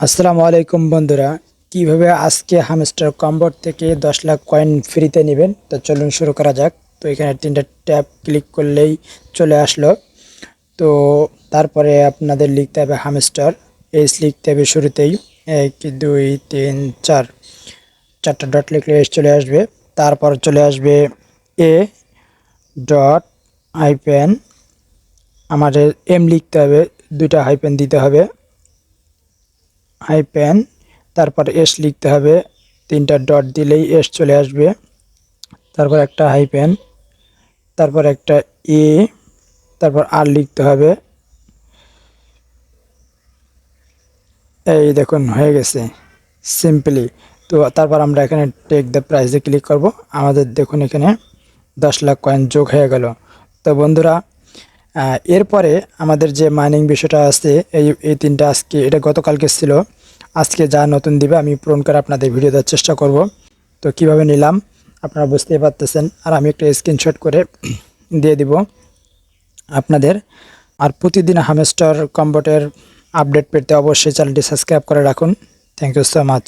আসসালামু আলাইকুম বন্ধুরা, কীভাবে আজকে হামস্টার কম্বোর থেকে দশ লাখ কয়েন ফ্রিতে নেবেন? তো চলুন শুরু করা যাক। তো এখানে তিনটা ট্যাব ক্লিক করলেই চলে আসলো। তো তারপরে আপনাদের লিখতে হবে হামস্টার এস লিখতে হবে শুরুতেই এক, দুই, তিন, চার। চারটা ডট লিখলে এস চলে আসবে। তারপর চলে আসবে এ ডট হাইপেন আমাদের এম লিখতে হবে, দুইটা হাইপেন দিতে হবে। হাইপেন। তারপর এস লিখতে হবে। তিনটা ডট দিলেই এস চলে আসবে। তারপর একটা হাইপেন। তারপর একটা এ তারপর আর লিখতে হবে। এই দেখুন, হয়ে গেছে। সিম্পলি তো তারপর আমরা এখানে টেক দ্য প্রাইসে ক্লিক করব। আমাদের দেখুন এখানে দশ লাখ কয়েন যোগ হয়ে গেল। তো বন্ধুরা এরপরে আমাদের যে মাইনিং বিষয়টা আছে, এই এই তিনটা আজকে, এটা গতকালকে ছিল। আজকে যা নতুন দিবে আমি পূরণ করে আপনাদের ভিডিও দেওয়ার চেষ্টা করব। তো কীভাবে নিলাম, আপনারা বুঝতেই পারতেছেন। আর আমি একটা স্ক্রিনশট করে দিয়ে দিব আপনাদের। আর প্রতিদিন হামেস্টার কম্বোটের আপডেট পেতে অবশ্যই চ্যানেলটি সাবস্ক্রাইব করে রাখুন। Thank you so much